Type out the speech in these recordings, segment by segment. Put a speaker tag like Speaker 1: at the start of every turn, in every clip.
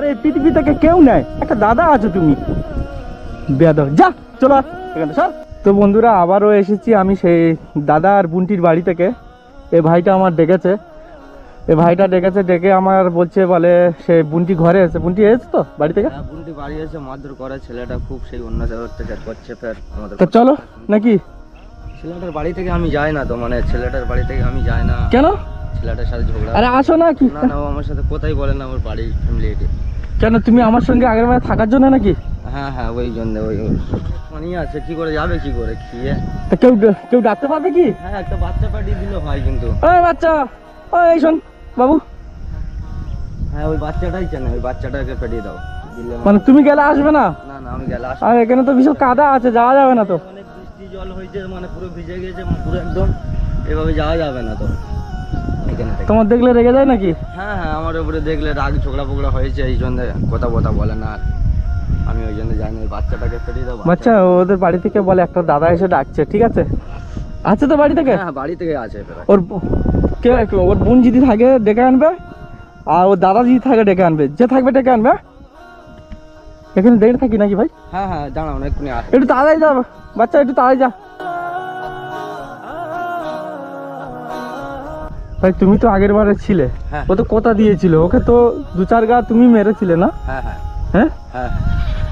Speaker 1: আর এই পৃথিবী থেকে কেউ একটা দাদা আছো তুমি। যা চলো এখানে সর। তো বন্ধুরা আবারও এসেছি আমি সেই দাদা আর বুনটির বাড়ি থেকে। এই ভাইটা আমার ডেকেছে। এই ভাইটা ডেকেছে ডেকে আমার বলছে বলে সে বুনটি ঘরে এসে বুনটি এসেছে তো বাড়ি থেকে?
Speaker 2: হ্যাঁ, বুনটি বাড়ি এসে মারধর করে ছেলেটা খুব সেই অন্য অত্যাচার করছে ফের আমাদের
Speaker 1: তো চলো নাকি?
Speaker 2: ছেলেটার বাড়ি থেকে আমি যাই না তো মানে ছেলেটার বাড়ি থেকে আমি যাই না।
Speaker 1: কেন?
Speaker 2: ছেলেটার সাথে ঝগড়া।
Speaker 1: আরে আসো না কি?
Speaker 2: না না ও আমার সাথে কোথায় বলে না বাড়ি ফ্যামিলি
Speaker 1: কেন তুমি আমার সঙ্গে আগের বার থাকার জন্য নাকি?
Speaker 2: হ্যাঁ হ্যাঁ ওই জন্য ওই মানে আছে কি করে যাবে কি করে খেয়ে?
Speaker 1: তা কেউ কেউ ডাকতে পারবে কি?
Speaker 2: হ্যাঁ একটা বাচ্চা পাঠিয়ে দিলে হয় কিন্তু।
Speaker 1: ওই বাচ্চা ওই শোন বাবু।
Speaker 2: হ্যাঁ ওই বাচ্চাটাই চেনে ওই বাচ্চাটাকে পাঠিয়ে দাও।
Speaker 1: মানে তুমি গেলে আসবে না?
Speaker 2: না না আমি গেলে আসব।
Speaker 1: আর এখানে তো বিশাল কাদা আছে যাওয়া যাবে না তো।
Speaker 2: অনেক বৃষ্টি জল হয়েছে মানে পুরো ভিজে গেছে পুরো একদম। এভাবে যাওয়া যাবে না তো।
Speaker 1: তোমার দেখলে রেগে যায় নাকি?
Speaker 2: হ্যাঁ হ্যাঁ আমার উপরে দেখলে রাগ ঝগড়া ফোগড়া হয়েছে এই জন্য কথা কথা বলে না আর। আমি ওই জন্য জানি বাচ্চাটাকে ফেরিয়ে দেবো।
Speaker 1: বাচ্চা ওদের বাড়ি থেকে বলে একটা দাদা এসে ডাকছে ঠিক আছে? আছে তো বাড়ি থেকে?
Speaker 2: হ্যাঁ বাড়ি থেকে আছে
Speaker 1: ওর কে ওর বোন যদি থাকে ডেকে আনবে আর ওর দাদা যদি থাকে ডেকে আনবে। যে থাকবে ডেকে আনবে হ্যাঁ? এখানে দেখে থাকি নাকি ভাই?
Speaker 2: হ্যাঁ হ্যাঁ দাঁড়াও না
Speaker 1: একটু তাড়াতাড়ি যা বাচ্চা একটু তাড়াতাড়ি যা। ভাই তুমি তো আগের বারে ছিলে।
Speaker 2: হ্যাঁ।
Speaker 1: ও তো কথা দিয়েছিল। ওকে তো দু চার গা তুমি মেরেছিলে না?
Speaker 2: হ্যাঁ হ্যাঁ।
Speaker 1: হ্যাঁ?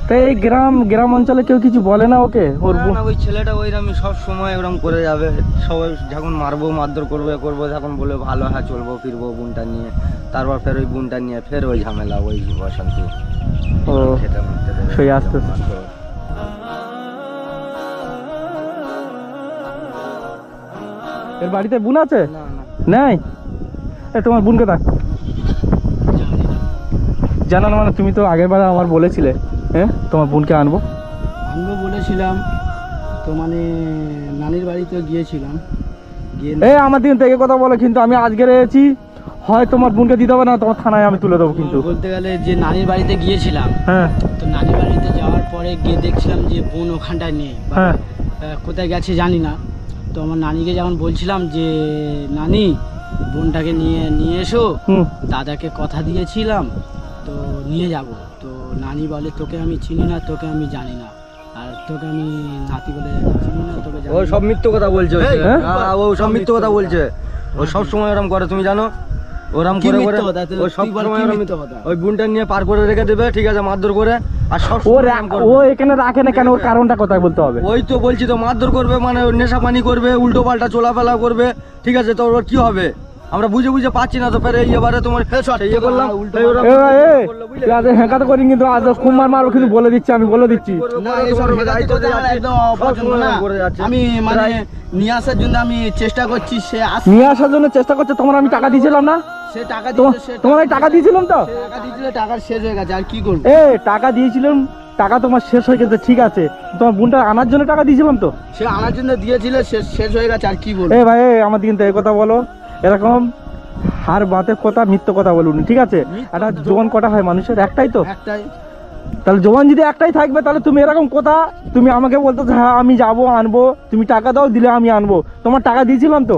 Speaker 1: তাই এই গ্রাম গ্রাম অঞ্চলে কেউ কিছু বলে না ওকে? ওর
Speaker 2: ওই ছেলেটা ওইরকম সব সময় ওরকম করে যাবে। সবাই যখন মারবো মারধর করব করব তখন বলে ভালো হ্যাঁ চলবো ফিরবো বোনটা নিয়ে। তারপর ফের ওই বোনটা নিয়ে ফের ওই ঝামেলা ওই অশান্তি।
Speaker 1: ও সেই আস্তে আস্তে। এর বাড়িতে বোন আছে?
Speaker 2: না।
Speaker 1: নাই? এ তোমার বোন কোথায় জানো না মানে তুমি তো আগের বার আমার বলেছিলে হ্যাঁ তোমার বোনকে আনব।
Speaker 3: আনব বলেছিলাম তো মানে নানির বাড়িতে গিয়েছিলাম। গিয়ে
Speaker 1: এই আমার দিন থেকে কথা বলো কিন্তু আমি আজকে এসেছি হয় তোমার বোনকে দিতে হবে না তোমার থানায় আমি তুলে দেবো কিন্তু।
Speaker 3: বলতে গেলে যে নানির বাড়িতে গিয়েছিলাম
Speaker 1: হ্যাঁ।
Speaker 3: তো নানির বাড়িতে যাওয়ার পরে গিয়ে দেখছিলাম যে বোন ওখানটায় নেই
Speaker 1: হ্যাঁ।
Speaker 3: কোথায় গেছে জানি না। তো আমার নানিকে যেমন বলছিলাম যে নানি বোনটাকে নিয়ে নিয়ে এসো। দাদাকে কথা দিয়েছিলাম তো নিয়ে যাব। তো নানি বলে তোকে আমি চিনি না তোকে আমি জানি না। আর তোকে আমি নাতি বলে চিনি না তোকে
Speaker 2: ও সব মিথ্য কথা বলছে ও।
Speaker 1: হ্যাঁ?
Speaker 2: হ্যাঁ, ও সব মিথ্য কথা বলছে। ও সব সময় ওরম করে তুমি জানো? ওরম করে করে ও সব সময় ওরম ওই বুনটা নিয়ে পার করে রেখে দেবে ঠিক আছে মারধর করে আর সব
Speaker 1: ও। ও এখানে রাখে না কেন ওর কারণটা কোথায় বলতে হবে
Speaker 2: ওই তো বলছি তো মারধর করবে মানে নেশা পানি করবে উল্টো পাল্টা চলাফেলা করবে ঠিক আছে তো ওর কি হবে আমরা বুঝে বুঝে পাচ্ছি না তো ফের এবারে তোমার ইয়ে করলাম
Speaker 1: করি কিন্তু আজ কুমার মারবো কিন্তু বলে দিচ্ছি আমি বলে দিচ্ছি।
Speaker 3: আমি মানে নিয়ে আসার জন্য আমি চেষ্টা করছি সে আস
Speaker 1: নিয়ে আসার জন্য চেষ্টা করছে তোমার আমি টাকা দিয়েছিলাম না
Speaker 3: সে টাকা
Speaker 1: তোমার টাকা দিয়েছিলাম তো?
Speaker 3: টাকা দিয়েছিল টাকা শেষ হয়ে গেছে আর কি করব?
Speaker 1: এ টাকা দিয়েছিলাম টাকা তোমার শেষ হয়ে গেছে ঠিক আছে। তোমার বোনটা আনার জন্য টাকা দিয়েছিলাম তো?
Speaker 3: সে আনার জন্য দিয়েছিল শেষ শেষ হয়ে গেছে আর কি বলব?
Speaker 1: এ ভাই আমার এই কথা বলো। এরকম হার বাতে কথা মিথ্যে কথা বলুন ঠিক আছে? একটা জোয়ান কটা হয় মানুষের? একটাই তো?
Speaker 3: একটাই।
Speaker 1: তাহলে জোয়ান যদি একটাই থাকবে তাহলে তুমি এরকম কথা তুমি আমাকে বলতো যে, হ্যাঁ আমি যাব আনব তুমি টাকা দাও দিলে আমি আনব। তোমার টাকা দিয়েছিলাম তো?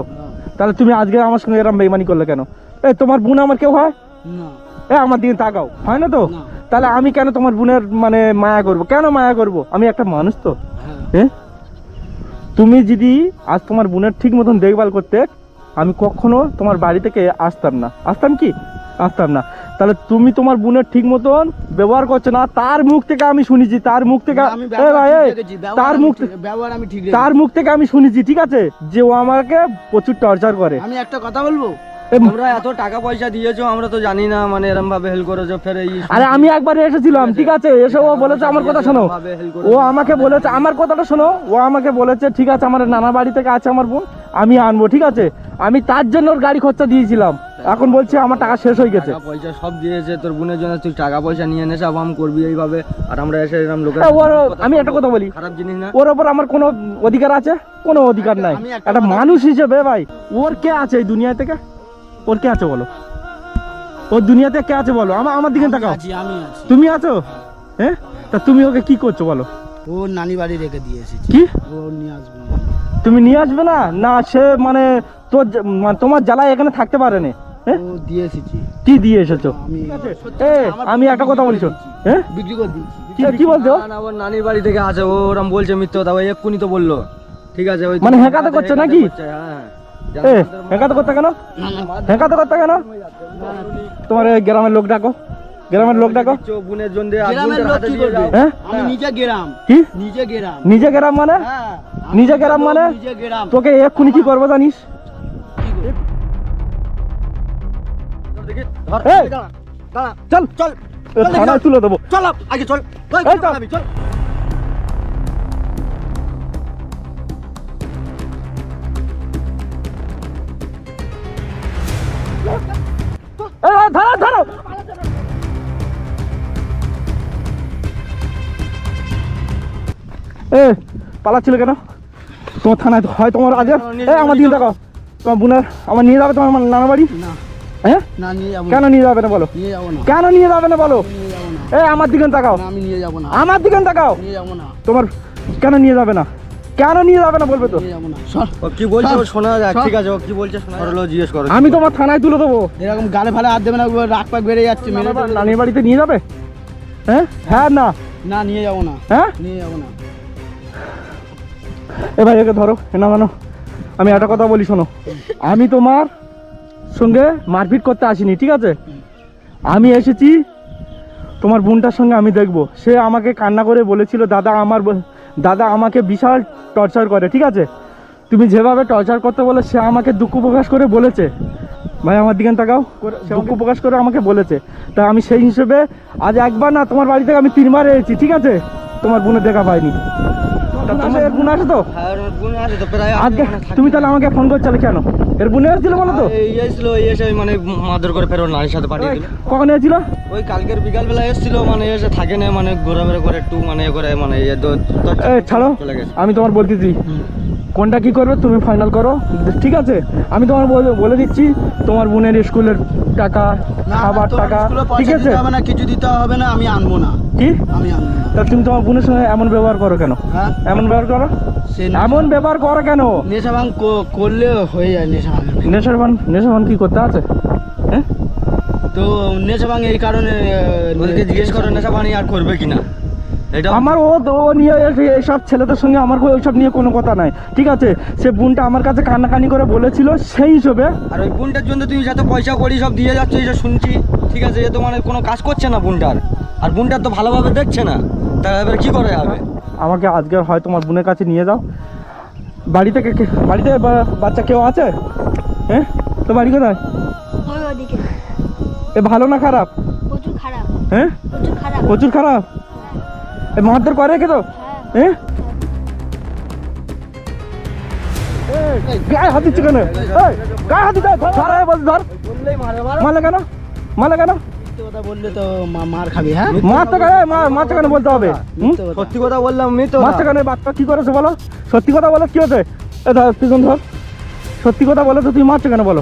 Speaker 1: তাহলে তুমি আজকে আমার সঙ্গে এরকম বেইমানি করলে কেন? এ তোমার বোন আমার কেউ হয়?
Speaker 3: না।
Speaker 1: এ আমার দিকে তাকাও। হয় না তো? তাহলে আমি কেন তোমার বোনের মানে মায়া করব? কেন মায়া করব? আমি একটা মানুষ তো।
Speaker 3: হ্যাঁ।
Speaker 1: তুমি যদি আজ তোমার বোনের ঠিক মতন দেখভাল করতে আমি কখনো তোমার বাড়ি থেকে আসতাম না। আসতাম কি? আসতাম না। তাহলে তুমি তোমার বোনের ঠিক মতন ব্যবহার করছ না তার মুখ থেকে আমি শুনেছি তার মুখ থেকে তার মুখ
Speaker 3: ব্যবহার আমি ঠিক
Speaker 1: তার মুখ থেকে আমি শুনেছি ঠিক আছে? যে ও আমাকে প্রচুর টর্চার করে।
Speaker 3: আমি একটা কথা বলব?
Speaker 2: তোমরা এত টাকা পয়সা দিয়েছ আমরা তো জানি না মানে এরম ভাবে হেল্প করেছ ফের এই
Speaker 1: আরে আমি একবার এসেছিলাম ঠিক আছে এসে ও বলেছে আমার কথা শোনো। ও আমাকে বলেছে আমার কথাটা শোনো ও আমাকে বলেছে ঠিক আছে আমার নানা বাড়ি থেকে আছে আমার বোন আমি আনব ঠিক আছে? আমি তার জন্য ওর গাড়ি খরচা দিয়েছিলাম। এখন বলছে আমার টাকা শেষ হয়ে গেছে।
Speaker 2: পয়সা সব দিয়েছে তোর বোনের জন্য তুই টাকা পয়সা নিয়ে নেশা বাম করবি এইভাবে আর আমরা এসে এরকম লোকের
Speaker 1: ওর আমি একটা কথা বলি।
Speaker 2: খারাপ জিনিস না।
Speaker 1: ওর ওপর আমার কোনো অধিকার আছে? কোনো অধিকার নাই।
Speaker 3: একটা
Speaker 1: একটা মানুষ হিসেবে ভাই ওর কে আছে এই দুনিয়া থেকে? ওর কে আছে বলো? ওর দুনিয়াতে কে আছে বলো? আমার আমার দিকে তাকাও।
Speaker 3: আমি আছি।
Speaker 1: তুমি আছো? হ্যাঁ তা তুমি ওকে কি করছ বলো?
Speaker 3: ও নানি বাড়ি রেখে দিয়ে এসেছি।
Speaker 1: কি?
Speaker 3: ও নিয়ে আসবে।
Speaker 1: তুমি নিয়ে আসবে না? না সে মানে তোর মানে তোমার জ্বালায় এখানে থাকতে পারে না। হ্যাঁ
Speaker 3: দিয়ে এসেছি।
Speaker 1: কি দিয়ে এসেছ?
Speaker 3: আমি
Speaker 1: একটা কথা বলছো হ্যাঁ
Speaker 3: বিক্রি করে দিয়েছি
Speaker 1: কি বলছো?
Speaker 2: না, না, নানির বাড়ি থেকে আছে। ওরম বলছে মিথ্যে কথা। ওই এক্ষুনি তো বলল। ঠিক আছে ওই
Speaker 1: মানে হেঁকাতে করছে নাকি?
Speaker 2: হ্যাঁ।
Speaker 1: এ হেঁকাতে করতে কেন? হেঁকাতে করতে কেন? তোমার গ্রামের লোক ডাকো। গ্রামের লোক ডাকো।
Speaker 2: দিচ্ছ, জন্য আর
Speaker 3: গ্রামের
Speaker 2: বোনটার
Speaker 3: লোক
Speaker 2: হাতে
Speaker 3: কি
Speaker 2: দিয়ে
Speaker 3: করবে?
Speaker 2: দাও।
Speaker 1: হ্যাঁ
Speaker 3: আমি নিজে গেরাম।
Speaker 1: কি?
Speaker 3: নিজে গেরাম।
Speaker 1: নিজে গ্রাম মানে?
Speaker 3: হ্যাঁ
Speaker 1: নিজে গ্রাম মানে? তোকে এক্ষুনি কি করব জানিস? চল!
Speaker 2: চল
Speaker 1: থানায় তুলে দেবো।
Speaker 2: চল আগে চল।
Speaker 1: চল। এ, ধরো ধরো। এ পালাচ্ছিল কেন? তোমার থানায় হয় তোমার আজ এ আমার দিন দেখো তোমার বোনের আমার নিয়ে যাবে তোমার নানা বাড়ি? হ্যাঁ? কেন নিয়ে যাবে না বলো? কেন নিয়ে যাবে না বলো? এ আমার দিকে তাকাও। আমার দিকে তাকাও। তোমার কেন নিয়ে যাবে না? কেন নিয়ে যাবে না বলবে তো?
Speaker 2: ও কি বলছে? ও শোনা যাক ঠিক আছে ও কি বলছে শোনা যাক। জিজ্ঞেস করো
Speaker 1: আমি তোমার থানায় তুলে দেবো।
Speaker 3: এরকম গালে ফালে হাত দেবে না রাগ পাক বেড়ে যাচ্ছে মেরে
Speaker 1: নানির বাড়িতে নিয়ে যাবে? হ্যাঁ? হ্যাঁ না?
Speaker 3: না নিয়ে যাব না।
Speaker 1: হ্যাঁ?
Speaker 3: নিয়ে যাব না।
Speaker 1: এ ভাই একে ধরো এ না মানো আমি একটা কথা বলি শোনো। আমি তোমার সঙ্গে মারপিট করতে আসিনি ঠিক আছে? আমি এসেছি তোমার বোনটার সঙ্গে আমি দেখব। সে আমাকে কান্না করে বলেছিল দাদা আমার দাদা আমাকে বিশাল টর্চার করে ঠিক আছে? তুমি যেভাবে টর্চার করতে বলে সে আমাকে দুঃখ প্রকাশ করে বলেছে। ভাই আমার দিকে তাকাও। দুঃখ প্রকাশ করে আমাকে বলেছে। তা আমি সেই হিসেবে আজ একবার না তোমার বাড়ি থেকে আমি তিনবার এসেছি ঠিক আছে? তোমার বোনের দেখা পাইনি। তা তোমার এর বোন আছে তো?
Speaker 2: হ্যাঁ
Speaker 1: আজকে তুমি তাহলে আমাকে ফোন করছিলে কেন? এর বোনে এসেছিল বলো তো?
Speaker 2: এই এসেছিল এসে মানে মাদুর করে ফের নারীর সাথে পাঠিয়ে দিল।
Speaker 1: কখন এসেছিল?
Speaker 2: ওই কালকের বিকাল বেলা এসেছিল মানে এসে থাকে না মানে ঘোরাফেরা করে একটু মানে করে মানে
Speaker 1: ছাড়ো আমি তোমার বলতেছি। কোনটা কি করবে তুমি ফাইনাল করো। ঠিক আছে? আমি তোমার বলে- দিচ্ছি তোমার বোনের স্কুলের টাকা খাবার টাকা ঠিক আছে?
Speaker 3: হবে না কিছু দিতে হবে না আমি আনব না।
Speaker 1: কি?
Speaker 3: আমি আনব
Speaker 1: তা তুমি তোমার বোনের সঙ্গে এমন ব্যবহার করো কেন?
Speaker 3: হ্যাঁ?
Speaker 1: এমন ব্যবহার করো? এমন ব্যবহার করো কেন?
Speaker 3: নেশা ভাঙ কো- করলে হয়ে যায় নেশা ভাঙ
Speaker 1: নেশার ভান কি করতে আছে? হ্যাঁ?
Speaker 3: তো নেশা ভাঙ এই কারণে
Speaker 2: জিজ্ঞেস করো নেশা পানি আর করবে কিনা?
Speaker 1: আমার ও ও নিয়ে এসে- এইসব ছেলেদের সঙ্গে আমার কোনো- ওইসব নিয়ে কোনো কথা নাই। ঠিক আছে? সে বোনটা আমার কাছে কান্নাকানি করে বলেছিল সেই হিসেবে
Speaker 2: আর ওই বোনটার জন্য তুমি যত পয়সা করি সব দিয়ে যাচ্ছ এইসব শুনছি। ঠিক আছে এ তো মানে কোনো কাজ করছে না বোনটার। আর বোনটার তো ভালোভাবে দেখছে না। তা এবার কি করে যাবে
Speaker 1: আমাকে আজকে হয় তোমার বোনের কাছে নিয়ে যাও। বাড়ি থেকে কে- বাড়িতে বাচ্চা কেউ আছে? হ্যাঁ তো বাড়ি কোথায়? এ ভালো না খারাপ?
Speaker 4: প্রচুর খারাপ।
Speaker 1: হ্যাঁ
Speaker 4: প্রচুর খারাপ।
Speaker 1: প্রচুর খারাপ? এ মারধর করে কে তো
Speaker 4: হ্যাঁ।
Speaker 1: গায়ে হাত দিচ্ছে কেন? গায়ে হাত দিচ্ছে ধর। মারলে কেন? মারলে কেন?
Speaker 3: বললে তো মার খাবি হ্যাঁ?
Speaker 1: মারতে কেন মারতে কেন বলতে হবে।
Speaker 2: সত্যি কথা বললাম আমি তো
Speaker 1: মারতে কেন বাচ্চা কি করেছে বলো? সত্যি কথা বলো কি হচ্ছে এ ধর ধর। সত্যি কথা বলো তো তুই মারছো কেন বলো?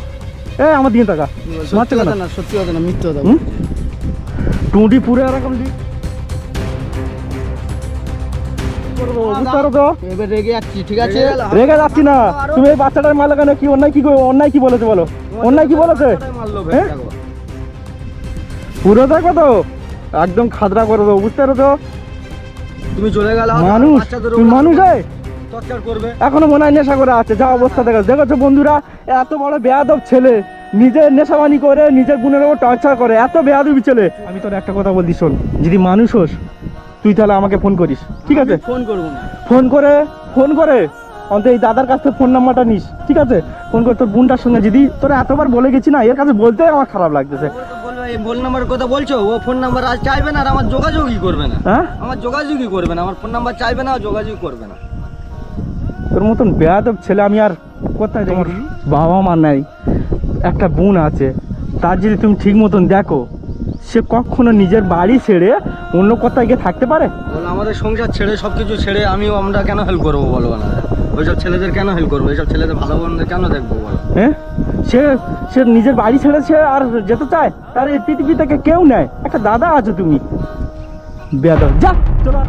Speaker 1: এ আমার দিকে টাকা মারছো
Speaker 3: সত্যি
Speaker 1: কেন?
Speaker 3: কথা না সত্যি কথা না মিথ্যে কথা?
Speaker 1: টুটি পুরো এরকম দি
Speaker 3: রেগে যাচ্ছি
Speaker 1: না। তুমি এই বাচ্চাটার মারলে কেন কি? অন্যায় কি অন্যায় কি বলেছে বলো? অন্যায় কি বলেছে? হ্যাঁ? পুরো দেখো তো। একদম খাদরা করে দেবো বুঝতে পারো তো?
Speaker 2: তুমি চলে গেলে
Speaker 1: মানুষ মানুষ হয় এখনও মনে হয় নেশা করে আছে যা অবস্থা দেখা। দেখেছ বন্ধুরা এত বড় বেয়াদব ছেলে নিজের নেশাবানি করে নিজের গুণের ওপর টর্চার করে এত বেয়াদবি ছেলে। আমি তোর একটা কথা বলছি শোন যদি মানুষ হোস তুই তাহলে আমাকে ফোন করিস ঠিক আছে?
Speaker 3: ফোন করব না।
Speaker 1: ফোন করে ফোন করে। অন্তত এই দাদার কাছ থেকে ফোন নাম্বারটা নিস ঠিক আছে? ফোন করে তোর বোনটার সঙ্গে যদি তোরা এতবার বলে গেছি না এর কাছে বলতে আমার খারাপ লাগতেছে।
Speaker 2: ফোন নাম্বারের কথা বলছো ও ফোন নাম্বার আজ চাইবে না আর আমার যোগাযোগই করবে না।
Speaker 1: হ্যাঁ?
Speaker 2: আমার যোগাযোগই করবে না আমার ফোন নাম্বার চাইবে না যোগাযোগ করবে না।
Speaker 1: তোর মতন বেয়াদব ছেলে আমি আর কোথায় তোমার বাবা মা নাই একটা বোন আছে তার যদি তুমি ঠিক মতন দেখো সে কখনো নিজের বাড়ি ছেড়ে অন্য কোথায় গিয়ে থাকতে পারে?
Speaker 2: বলো আমাদের সংসার ছেড়ে সব কিছু ছেড়ে আমিও আমরা কেন হেল্প করব বলো না ওইসব ছেলেদের কেন হেল্প করব? এইসব ছেলেদের ভালো মন্দ কেন দেখব বলো?
Speaker 1: হ্যাঁ সে সে নিজের বাড়ি ছেড়ে সে আর যেতে চায়? তার এই পৃথিবী থেকে কেউ নেয়? একটা দাদা আছো তুমি। বেয়াদব। যা চলো।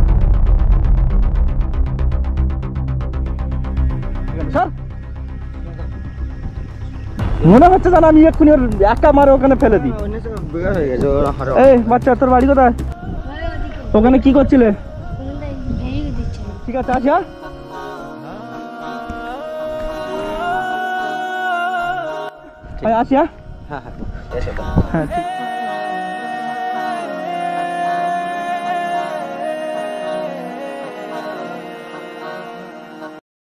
Speaker 1: সর। মনে হচ্ছে জানা আমি এক্ষুনি ওর একা মারে ওখানে ফেলে দিই।
Speaker 2: হয়ে
Speaker 1: এই বাচ্চা তোর বাড়ি কোথায়? ওখানে কি করছিলে? ঠিক আছে আচ্ছা আসিয়া হ্যাঁ?
Speaker 2: হ্যাঁ হ্যাঁ।
Speaker 1: হ্যাঁ ঠিক।